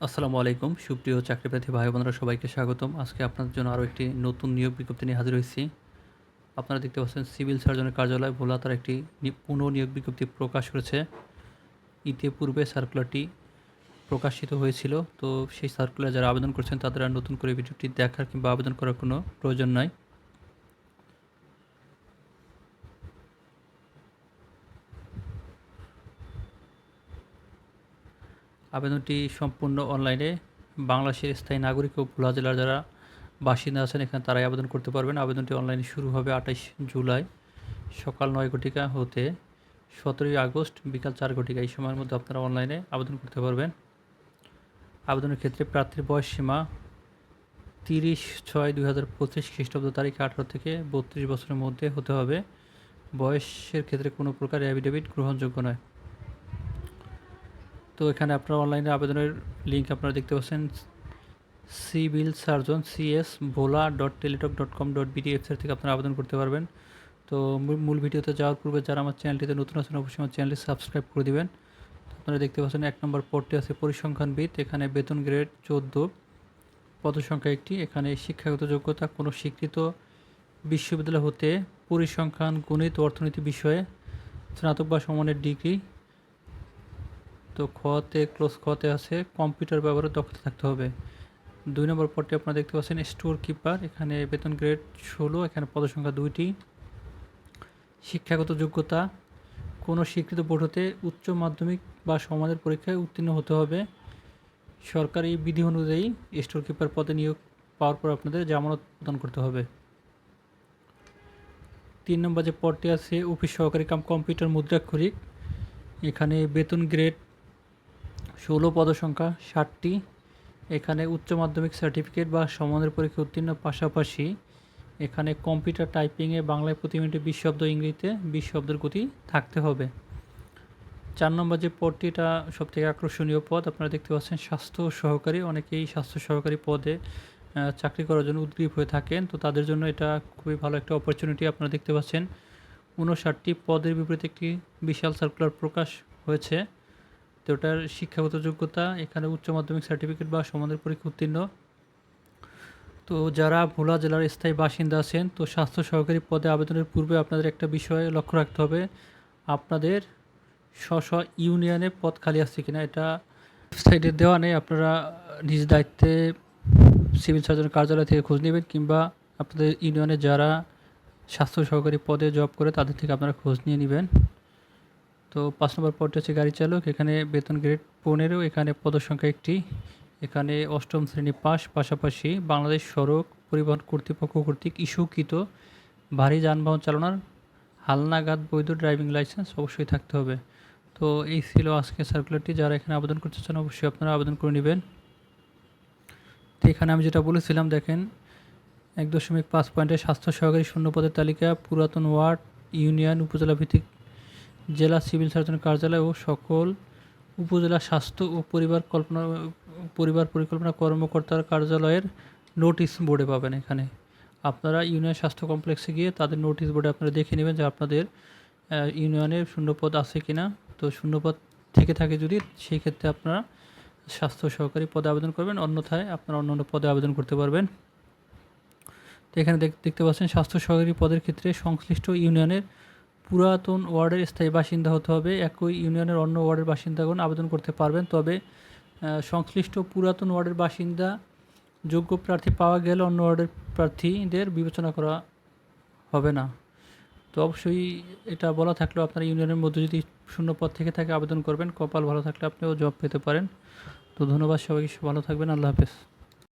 আসসালামু আলাইকুম। সুপ্রিয় চাকরিপ্রার্থী ভাই বোনেরা সবাইকে স্বাগতম। আজকে আপনাদের জন্য আরও একটি নতুন নিয়োগ বিজ্ঞপ্তি নিয়ে হাজির হয়েছি। আপনারা দেখতে পাচ্ছেন, সিভিল সার্জনের কার্যালয় ভোলা তার একটি নি- পুনঃ নিয়োগ বিজ্ঞপ্তি প্রকাশ করেছে। ইতিপূর্বে সার্কুলারটি প্রকাশিত হয়েছিল, তো সেই সার্কুলার যারা আবেদন করছেন, তাদের আর নতুন করে ভিডিওটি দেখার কিংবা আবেদন করার কোনো প্রয়োজন নাই। আবেদনটি সম্পূর্ণ অনলাইনে বাংলাদেশের স্থায়ী নাগরিক ও ভোলা জেলার যারা বাসিন্দা আছেন, এখানে তারাই আবেদন করতে পারবেন। আবেদনটি অনলাইনে শুরু হবে আঠাইশ জুলাই সকাল নয় ঘটিকা হতে সতেরোই আগস্ট বিকাল চার ঘটিকা। এই সময়ের মধ্যে আপনারা অনলাইনে আবেদন করতে পারবেন। আবেদনের ক্ষেত্রে প্রার্থীর বয়স সীমা তিরিশ ছয় দুই হাজার পঁচিশ খ্রিস্টাব্দ তারিখে আঠারো থেকে বত্রিশ বছরের মধ্যে হতে হবে। বয়সের ক্ষেত্রে কোনো প্রকার অ্যাফিডেভিট গ্রহণযোগ্য নয়। তো এখানে আপনারা অনলাইনে আবেদনের লিঙ্ক আপনারা দেখতে পাচ্ছেন। Civil surgeon CS Bhola dot Teletalk dot com dot BD website থেকে আপনারা আবেদন করতে পারবেন। তো মূল- মূল ভিডিওতে যাওয়ার পূর্বে যারা আমার চ্যানেলটিতে নতুন আছেন, অবশ্যই আমার চ্যানেলটি সাবস্ক্রাইব করে দিবেন। আপনারা দেখতে পাচ্ছেন এক নম্বর পদটি আছে পরিসংখ্যানবিদ, এখানে বেতন গ্রেড চোদ্দ, পদসংখ্যা একটি। এখানে শিক্ষাগত যোগ্যতা, কোনো স্বীকৃত বিশ্ববিদ্যালয় হতে পরিসংখ্যান, গণিত, অর্থনীতি বিষয়ে স্নাতক বা সমানের ডিগ্রি তো খতে ক্লোজ খতে আছে, কম্পিউটার ব্যবহারের দক্ষতা থাকতে হবে। দুই নম্বর পদটি আপনারা দেখতে পাচ্ছেন, স্টোর কিপার, এখানে বেতন গ্রেড ষোলো, এখানে পদসংখ্যা দুইটি। শিক্ষাগত যোগ্যতা, কোনো স্বীকৃত বোর্ড হতে উচ্চ মাধ্যমিক বা সমাজের পরীক্ষায় উত্তীর্ণ হতে হবে। সরকারি বিধি অনুযায়ী স্টোর কিপার পদে নিয়োগ পাওয়ার পর আপনাদের জামানত প্রদান করতে হবে। তিন নম্বর যে পদটি আছে, অফিস সহকারী কাম কম্পিউটার মুদ্রাক্ষরিক, এখানে বেতন গ্রেড ষোলো পদসংখ্যা, ষাটটি। এখানে উচ্চ মাধ্যমিক সার্টিফিকেট বা সমানের পরীক্ষা উত্তীর্ণ পাশাপাশি এখানে কম্পিউটার টাইপিংয়ে বাংলায় প্রতি মিনিটে বিশ শব্দ ইংরেজিতে বিশ শব্দের গতি থাকতে হবে। চার নম্বর যে পদটি, এটা সবথেকে আকর্ষণীয় পদ, আপনারা দেখতে পাচ্ছেন, স্বাস্থ্য সহকারী। অনেকেই স্বাস্থ্য সহকারী পদে চাকরি করার জন্য উদ্গ্রীব হয়ে থাকেন। তো তাদের জন্য এটা খুবই ভালো একটা অপরচুনিটি আপনারা দেখতে পাচ্ছেন। উনষাটটি পদের বিপরীতে একটি বিশাল সার্কুলার প্রকাশ হয়েছে। তো ওটার শিক্ষাগত যোগ্যতা, এখানে উচ্চ মাধ্যমিক সার্টিফিকেট বা সমানের পরীক্ষা উত্তীর্ণ। তো যারা ভোলা জেলার স্থায়ী বাসিন্দা আছেন, তো স্বাস্থ্য সহকারী পদে আবেদনের পূর্বে আপনাদের একটা বিষয় লক্ষ্য রাখতে হবে। আপনাদের স্ব স্ব ইউনিয়নে পদ খালি আছে কিনা, এটা ওয়েবসাইটে দেওয়া নেই। আপনারা নিজ দায়িত্বে সিভিল সার্জনের কার্যালয় থেকে খোঁজ নেবেন কিংবা আপনাদের ইউনিয়নে যারা স্বাস্থ্য সহকারী পদে জব করে, তাদের থেকে আপনারা খোঁজ নিয়ে নেবেন। তো পাঁচ নম্বর পদটি হচ্ছে গাড়ি চালক, এখানে বেতন গ্রেড পনেরো, এখানে পদসংখ্যা একটি। এখানে অষ্টম শ্রেণি পাস, পাশাপাশি বাংলাদেশ সড়ক পরিবহন কর্তৃপক্ষ কর্তৃক ইস্যুকৃত ভারী যানবাহন চালানোর হালনাগাদ বৈধ ড্রাইভিং লাইসেন্স অবশ্যই থাকতে হবে। তো এই ছিল আজকে সার্কুলারটি যারা এখানে আবেদন করতে চান অবশ্যই আপনারা আবেদন করে নেবেন। তো এখানে আমি যেটা বলেছিলাম, দেখেন, এক দশমিক পাঁচ পয়েন্টে স্বাস্থ্য সহকারী শূন্য পদের তালিকা, পুরাতন ওয়ার্ড, ইউনিয়ন উপজেলা ভিত্তিক জেলা সিভিল সার্জন কার্যালয় ও সকল উপজেলা স্বাস্থ্য ও পরিবার কল্পনা, পরিবার পরিকল্পনা কর্মকর্তার কার্যালয়ের নোটিশ বোর্ডে পাবেন এখানে। আপনারা ইউনিয়ন স্বাস্থ্য কমপ্লেক্সে গিয়ে তাদের নোটিশ বোর্ডে আপনারা দেখে নেবেন যে আপনাদের ইউনিয়নের শূন্যপদ আছে কি না তো শূন্যপদ থেকে থাকে যদি, সেই ক্ষেত্রে আপনারা স্বাস্থ্য সহকারী পদে আবেদন করবেন। অন্যথায় আপনারা অন্য অন্য পদে আবেদন করতে পারবেন। তো এখানে দেখ- দেখতে পাচ্ছেন স্বাস্থ্য সহকারী পদের ক্ষেত্রে সংশ্লিষ্ট ইউনিয়নের পুরাতন ওয়ার্ডের স্থায়ী বাসিন্দা হতে হবে। একই ইউনিয়নের অন্য ওয়ার্ডের বাসিন্দাগণ আবেদন করতে পারবেন। তবে সংশ্লিষ্ট পুরাতন ওয়ার্ডের বাসিন্দা, যোগ্য প্রার্থী পাওয়া গেলে অন্য ওয়ার্ডের প্রার্থীদের বিবেচনা করা হবে না। তো অবশ্যই এটা বলা থাকলেও আপনার ইউনিয়নের মধ্যে যদি শূন্য পদ থেকে থাকে আবেদন করবেন। কপাল ভালো থাকলে আপনিও জব পেতে পারেন। তো ধন্যবাদ সবাইকে। ভালো থাকবেন। আল্লাহ হাফেজ।